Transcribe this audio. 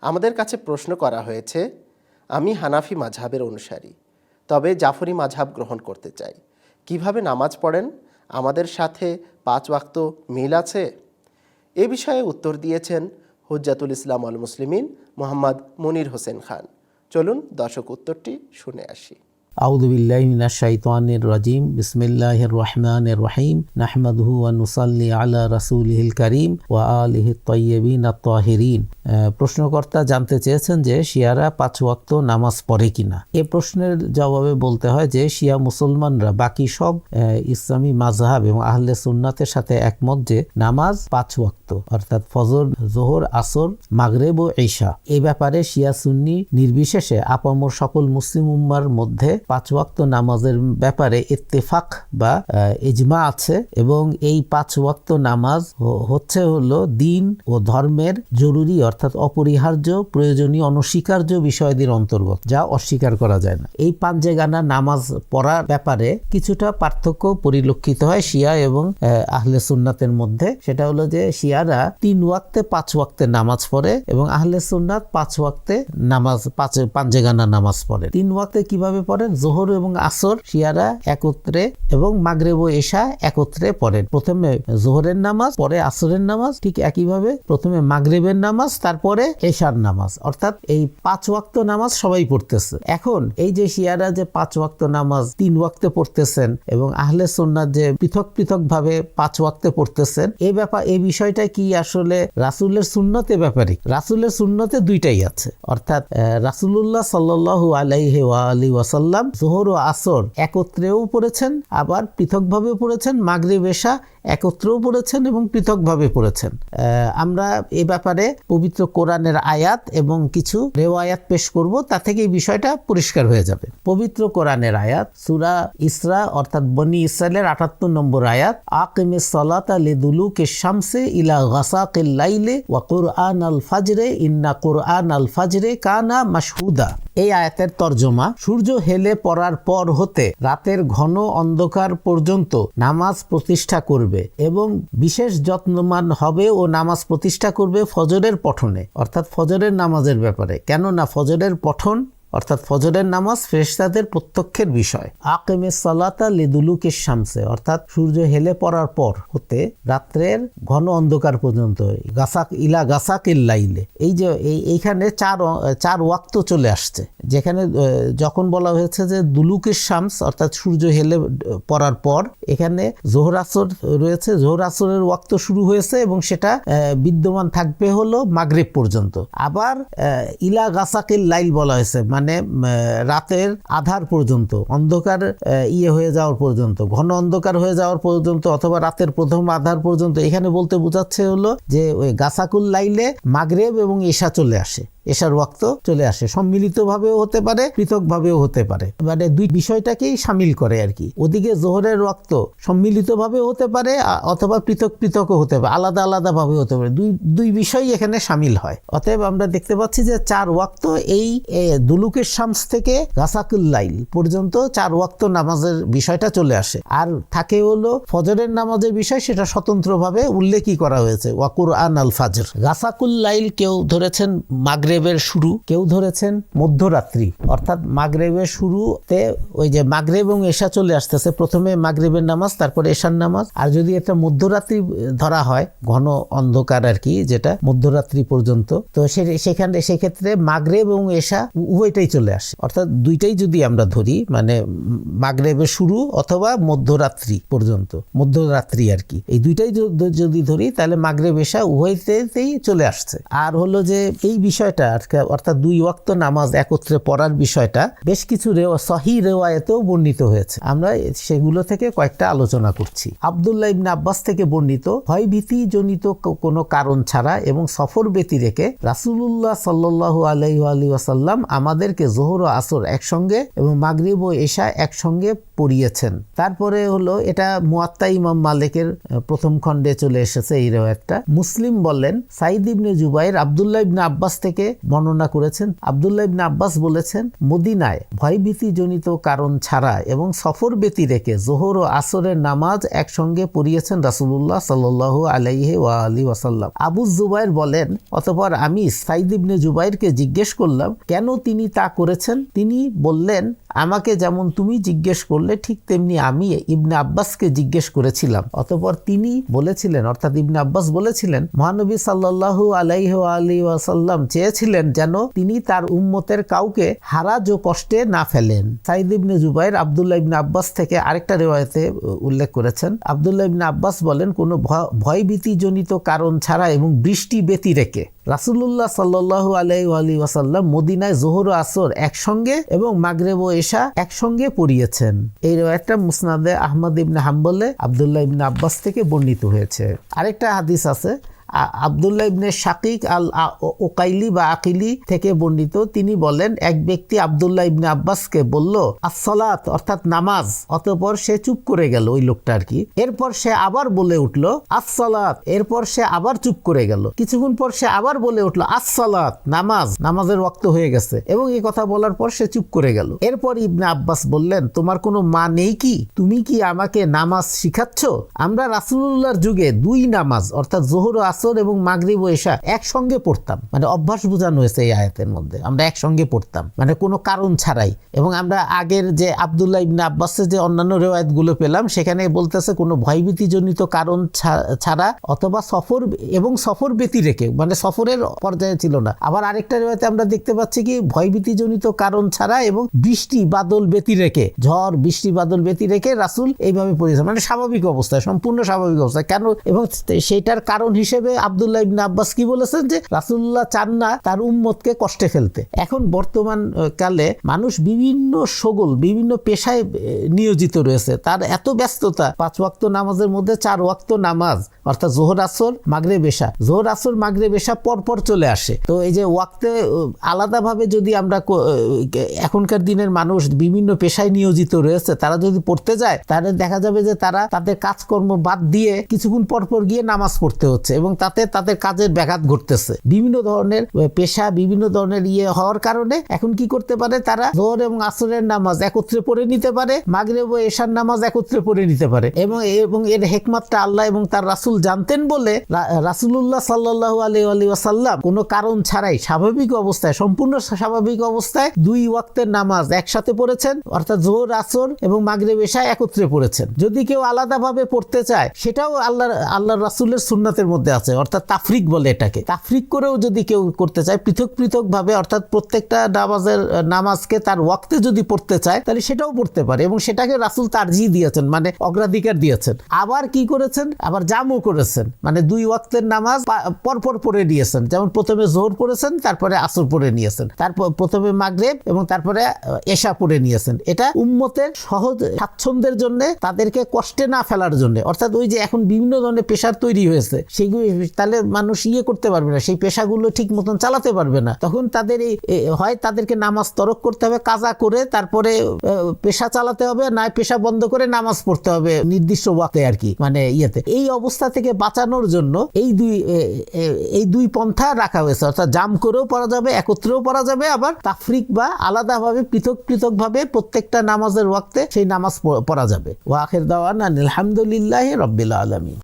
আমাদের কাছে প্রশ্ন করা হয়েছে, আমি হানাফি মাঝহাবের অনুসারী, তবে জাফরি মাঝহাব গ্রহণ করতে চাই। কীভাবে নামাজ পড়েন? আমাদের সাথে পাঁচ ওয়াক্ত মিল আছে? এ বিষয়ে উত্তর দিয়েছেন হুজ্জাতুল ইসলাম আল মুসলিমিন মোহাম্মদ মনির হোসেন খান। চলুন দর্শক উত্তরটি শুনে আসি। আউদুবিল্লাহিনাশাইতানির রাজিম। বিসমিল্লাহির রহিম। নাহমাদহু ওয়া নুসাল্লি আলা রাসূলিহিল কারীম ওয়া আলিহি তাইয়্যিবিন আত-তাহিরিন। প্রশ্নকর্তা জানতে চেয়েছেন যে শিয়ারা পাঁচ ওয়াক্ত নামাজ পড়ে কিনা। এ প্রশ্নের জবাবে বলতে হয় যে শিয়া মুসলমানরা বাকি সব ইসলামী মাজহাব এবং আহলে সুন্নাতের সাথে একমত যে নামাজ পাঁচ ওয়াক্ত, অর্থাৎ ফজর, জোহর, আসর, মাগরেব ও ঈশা। এ ব্যাপারে শিয়া সুন্নি নির্বিশেষে আপামর সকল মুসলিম উম্মার মধ্যে পাঁচ ওয়াক্ত নামাজের ব্যাপারে ইত্তেফাক বা ইজমা আছে এবং এই পাঁচ ওয়াক্ত নামাজ হচ্ছে হলো দিন ও ধর্মের জরুরি অর্থাৎ অপরিহার্য প্রয়োজনীয় অনস্বীকার্য বিষয়দের অন্তর্গত যা অস্বীকার করা যায় না। এই পাঞ্জে গানা নামাজ পড়ার ব্যাপারে কিছুটা পার্থক্য পরিলক্ষিত হয় শিয়া এবং আহ, আহলে সুন্নাতের মধ্যে। সেটা হলো যে শিয়ারা তিন ওয়াক্তে পাঁচ ওয়াক্তে নামাজ পড়ে এবং আহলে সুন্নাত পাঁচ ওয়াক্তে নামাজ পাঁচ পাঞ্জে গানা নামাজ পড়ে। তিন ওয়াক্তে কীভাবে পড়েন জোহর এবং আসর শিয়ারা একত্রে এবং মাগরেব ও এশা একত্রে পড়েন। প্রথমে জোহরের নামাজ পরে আসরের নামাজ ঠিক একইভাবে প্রথমে মাগরেবের নামাজ তারপরে এশার নামাজ। অর্থাৎ এই পাঁচ ওয়াক্ত নামাজ সবাই পড়তেছে। এখন এই যে শিয়ারা যে পাঁচ ওয়াক্ত নামাজ তিন ওয়াক্তে পড়তেছেন এবং আহলে সুন্নাত যে পৃথক পৃথক ভাবে পাঁচ ওয়াক্তে পড়তেছেন এই ব্যাপার এই বিষয়টা কি আসলে রাসূলের সুন্নতে ব্যাপারে রাসূলের সুন্নতে দুইটাই আছে। অর্থাৎ আহ, রাসূলুল্লাহ সাল্লাল্লাহু আলাইহি ওয়া আলিহি ওয়াসাল্লাম জোহর ও আসর একত্রেও পড়েছেন, আবার পৃথকভাবেও পড়েছেন, মাগরিব, এশা একত্রেও পড়েছেন এবং পৃথকভাবে পড়েছেন। আমরা এ ব্যাপারে পবিত্র কোরআনের আয়াত এবং কিছু রেওয়ায়াত পেশ করব, তা থেকে এই বিষয়টা পরিষ্কার হয়ে যাবে। পবিত্র কোরআনের আয়াত, সুরা ইসরা অর্থাৎ বনি ইসরায়েলের আটাত্তর নম্বর আয়াত, আকিমে সলাতা লিদুলুকে শামসে ইলা গাসাকিল লাইলে ওয়া কুরআন আল ফাজরে, ইন্না কুরআন আল ফাজরে কানা মাশহুদা। এই আয়াতের তর্জমা, সূর্য হেলে পড়ার পর হতে রাতের ঘন অন্ধকার পর্যন্ত নামাজ প্রতিষ্ঠা করবে এবং বিশেষ যত্নমান হবে ও নামাজ প্রতিষ্ঠা করবে ফজরের পঠনে, অর্থাৎ ফজরের নামাজের ব্যাপারে। কেননা ফজরের পঠন অর্থাৎ ফজরের নামাজ ফেরেশতাদের প্রত্যক্ষের বিষয়। আকেমে সালাতা লিদুলুকে শামসে, অর্থাৎ সূর্য হেলে পড়ার পর হতে রাত্রের ঘন অন্ধকার পর্যন্ত, গাসাক ইলা গাসাক ইল্লাইলে এই যে, এই- এইখানে চার চার ওয়াক্ত চলে আসছে, যেখানে যখন বলা হয়েছে যে দুলুকের শামস, অর্থাৎ সূর্য হেলে পড়ার পর, এখানে জোহর আসর রয়েছে। জোহর আসরের ওয়াক্ত শুরু হয়েছে এবং সেটা বিদ্যমান থাকবে হলো মাগরেব পর্যন্ত। আবার ইলা গাসাকিল লাইল বলা হয়েছে মানে রাতের আধার পর্যন্ত, অন্ধকার ইয়ে হয়ে যাওয়ার পর্যন্ত, ঘন অন্ধকার হয়ে যাওয়ার পর্যন্ত অথবা রাতের প্রথম আধার পর্যন্ত, এখানে বলতে বোঝাচ্ছে হলো যে ওই গাছাকুল লাইলে মাগরেব এবং এশা চলে আসে। এশার ওয়াক্ত চলে আসে। সম্মিলিতভাবেও হতে পারে, পৃথকভাবেও হতে পারে। মানে দুই বিষয়টাকেই সামিল করে আর কি। ওদিকে জোহরের ওয়াক্ত সম্মিলিতভাবেও হতে পারে অথবা পৃথক পৃথকও হতে পারে, আলাদা আলাদা ভাবে হতে পারে। দুই দুই বিষয় এখানে সামিল হয়। অতএব আমরা দেখতে পাচ্ছি যে চার ওয়াক্ত এই দুলুকের শামস থেকে গাসাকুল লাইল পর্যন্ত চার ওয়াক্ত নামাজের বিষয়টা চলে আসে। আর থাকে হলো ফজরের নামাজের বিষয়, সেটা স্বতন্ত্রভাবে উল্লেখই করা হয়েছে। ওয়াকুর আন আল ফাজর গাসাকুল লাইল কেউ ধরেছেন মাগরেবের শুরু কেউ ধরেছেন? মধ্যরাত্রি। অর্থাৎ মাগরেবের শুরুতে ওই যে মাগরেব এবং এশা চলে আসতেছে। প্রথমে মাগরেবের নামাজ, তারপরে এশার নামাজ। আর যদি এটা মধ্যরাত্রি ধরা হয়, ঘন অন্ধকার আর কি, যেটা মধ্যরাত্রি পর্যন্ত, তো সেখানে সেক্ষেত্রে মাগরেব এবং এশা উভয়টাই চলে আসে। অর্থাৎ দুইটাই যদি আমরা ধরি মানে মাগরেবের শুরু অথবা মধ্যরাত্রি পর্যন্ত, মধ্যরাত্রি আর কি। এই দুইটাই যদি ধরি, তাহলে মাগরেব, এশা উভয়তেই চলে আসছে। আর হলো যে এই বিষয়টা কি, অর্থাৎ দুই ওয়াক্ত নামাজ একত্রে পড়ার বিষয়টা বেশ কিছু সহি রেওয়ায়তেও বর্ণিত হয়েছে। আমরা সেগুলো থেকে কয়েকটা আলোচনা করছি। আবদুল্লাহ ইবনে আব্বাস থেকে বর্ণিত ভয় ভীতি জনিত কোনো কারণ ছাড়া এবং সফর ব্যতি রেখে রাসূলুল্লাহ সাল্লাল্লাহু আলাইহি আলী ওয়াসাল্লাম আমাদেরকে জোহর ও আসর একসঙ্গে এবং মাগরিব ও এশা একসঙ্গে পড়িয়েছেন। তারপরে হলো এটা মুয়াত্তা ইমাম মালিকের প্রথম খণ্ডে চলে এসেছে এই রেওয়ায়তটা। মুসলিম বললেন সাইদ ইবনে জুবাইর আবদুল্লাহ ইবনে আব্বাস থেকে বর্ণনা করেছেন। আবদুল্লাহ ইবনে আব্বাস বলেছেন, মদিনায় ভয়ভীতিজনিত কারণ ছাড়া এবং সফর ব্যতি রেখে জোহর ও আসরের নামাজ একসঙ্গে পড়িয়েছেন রাসূলুল্লাহ সাল্লাল্লাহু আলাইহি ওয়া আলী ওয়াসাল্লাম। আবু জুবাইর বলেন, অতঃপর আমি সাইদ ইবনে জুবাইরকে জিজ্ঞেস করলাম, কেন তিনি তা করেছেন? তিনি বললেন, আমাকে যেমন তুমি জিজ্ঞেস করলে, ঠিক তেমনি আমি ইবনে আব্বাসকে জিজ্ঞেস করেছিলাম। অতঃপর তিনি বলেছিলেন, অর্থাৎ ইবনে আব্বাস বলেছিলেন, মহানবী সাল্লাল্লাহু আলাইহি আলী ওয়াসাল্লাম চেয়েছিলেন যেন তিনি তার উম্মতের কাউকে হারাজ ও কষ্টে না ফেলেন। সাইদ ইবনে জুবাইর আবদুল্লাহ ইবনে আব্বাস থেকে আরেকটা রেওয়ায়তে উল্লেখ করেছেন। আবদুল্লাহ ইবনে আব্বাস বলেন, কোনো ভয়- ভয়ভীতিজনিত কারণ ছাড়া এবং বৃষ্টি ব্যতি রেখে রাসুল্লাহ সাল্লাল্লাহু আলাই আলী ওয়াসাল্লাম মদিনায় জোহর আসর একসঙ্গে এবং মাগরেব ও এশা একসঙ্গে পড়িয়েছেন। এই একটা মুসনাদে আহমদ ইবনে হাম্বলে আবদুল্লাহ ইবনে আব্বাস থেকে বর্ণিত হয়েছে। আরেকটা হাদিস আছে আবদুল্লাহ ইবনে শাকিক আল ওকাইলি বা আকিলি থেকে বর্ণিত, তিনি বলেন, এক ব্যক্তি আবদুল্লাহ ইবনে আব্বাসকে বলল, আসসালাত অর্থাৎ নামাজ। অতঃপর সে চুপ করে গেল ওই লোকটা আর কি এরপর সে আবার বলে উঠল, আসসালাত এরপর সে আবার চুপ করে গেল। কিছুক্ষণ পর সে আবার বলে উঠল, আসসালাত, নামাজ, নামাজের রক্ত হয়ে গেছে এবং এই কথা বলার পর সে চুপ করে গেল। এরপর ইবনে আব্বাস বললেন, তোমার কোনো মা নেই কি? তুমি কি আমাকে নামাজ শিখাচ্ছ? আমরা রাসূলুল্লাহর যুগে দুই নামাজ, অর্থাৎ জোহর ও আসর এবং মাগরিব এশা একসঙ্গে পড়তাম। মানে অভ্যাস বোঝানো হয়েছে এই আয়াতের মধ্যে। আমরা একসঙ্গে পড়তাম। মানে কোনো কারণ ছাড়াই। এবং আমরা আগের যে আব্দুল্লাহ ইবনে আব্বাসের যে অন্যান্য রেওয়ায়তগুলো পেলাম, সেখানে বলতেছে কোনো ভয়ভীতিজনিত কারণ ছাড়া অথবা সফর এবং সফর ব্যতি রেখে। মানে সফরের পর্যায়ে ছিল না। আবার আরেকটা রেওয়ায়তে আমরা দেখতে পাচ্ছি কি, ভয়ভীতিজনিত কারণ ছাড়া এবং বৃষ্টি বাদল ব্যতি রেখে, ঝড়, বৃষ্টি বাদল ব্যতি রেখে রাসূল এইভাবে পড়েছে। মানে স্বাভাবিক অবস্থায় সম্পূর্ণ স্বাভাবিক অবস্থায় কেন? এবং সেটার কারণ হিসেবে আব্দুল্লাহ ইবনে আব্বাস কি বলেছেন যে, রাসূলুল্লাহ চান না তার উম্মতকে কষ্টে ফেলতে। এখন বর্তমান কালে মানুষ বিভিন্ন সগল, বিভিন্ন পেশায় নিয়োজিত রয়েছে। তার এত ব্যস্ততা, পাঁচ ওয়াক্ত নামাজের মধ্যে চার ওয়াক্ত নামাজ, অর্থাৎ জোহর আসর মাগরে বেশা জোহর আসর মাগরে বেশা পর পর চলে আসে। তো এই যে ওয়াক্তে আলাদাভাবে যদি আমরা এখনকার দিনের মানুষ বিভিন্ন পেশায় নিয়োজিত রয়েছে, তারা যদি পড়তে যায়, তাহলে দেখা যাবে যে তারা তাদের কাজকর্ম বাদ দিয়ে কিছুক্ষণ পর পর গিয়ে নামাজ পড়তে হচ্ছে এবং তাতে তাদের কাজের ব্যাঘাত ঘটতেছে। বিভিন্ন ধরনের পেশা বিভিন্ন ধরনের ইয়ে হওয়ার কারণে এখন কি করতে পারে তারা? জোহর এবং আসরের নামাজ একত্রে পড়ে নিতে পারে, মাগরেব ও এশার নামাজ একত্রে পড়ে নিতে পারে। এবং এবং এর হেকমাতটা আল্লাহ এবং তার রাসূল জানতেন বলে রাসূলুল্লাহ সাল্লাল্লাহু আলাইহি আলি ওয়াসাল্লাম কোনো কারণ ছাড়াই স্বাভাবিক অবস্থায়, সম্পূর্ণ স্বাভাবিক অবস্থায় দুই ওয়াক্তের নামাজ একসাথে পড়েছেন, অর্থাৎ জোহর, আসর এবং মাগরিব এশা একত্রে পড়েছেন। যদি কেউ আলাদাভাবে পড়তে চায়, সেটাও আল্লাহ আল্লাহ রাসূলের সুন্নাতের মধ্যে আছে। অর্থাৎ তাফরিক বলে এটাকে। তাফরিক করেও যদি কেউ করতে চায়, পৃথক পৃথক ভাবে অর্থাৎ প্রত্যেকটা নামাজের নামাজকে তার ওয়াক্তে যদি পড়তে চায়, তাহলে সেটাও পড়তে পারে এবং সেটাকে রাসূল তারজি দিয়েছেন মানে অগ্রাধিকার দিয়েছেন। আবার কি করেছেন? আবার জামও করেছেন। মানে দুই ওয়াক্তের নামাজ পরপর পড়ে নিয়েছেন। যেমন প্রথমে জোহর পড়েছেন, তারপরে আসর পড়ে নিয়েছেন। তারপর প্রথমে মাগরেব এবং তারপরে এশা পড়ে নিয়েছেন। এটা উম্মতের সহজ স্বাচ্ছন্দ্যের জন্য, তাদেরকে কষ্টে না ফেলার জন্য। অর্থাৎ ওই যে এখন বিভিন্ন ধরনের পেশার তৈরি হয়েছে সেইগুলো তাহলে মানুষ ইয়ে করতে পারবে না, সেই পেশাগুলো ঠিক মতন চালাতে পারবে না। তখন তাদের হয় তাদেরকে নামাজ তরক করতে হবে, কাজা করে তারপরে পেশা চালাতে হবে, না পেশা বন্ধ করে নামাজ পড়তে হবে, নির্দিষ্ট ওয়াক্তে আর কি মানে ইয়েতে। এই অবস্থা থেকে বাঁচানোর জন্য এই দুই এই দুই পন্থা রাখা হয়েছে। অর্থাৎ জাম করেও পড়া যাবে, একত্রেও পড়া যাবে, আবার তাফরিক বা আলাদাভাবে, পৃথক পৃথক ভাবে প্রত্যেকটা নামাজের ওয়াক্তে সেই নামাজ পড়া যাবে। ওয়াখের দাওয়ান আলহামদুলিল্লাহ রব্বিল আলমী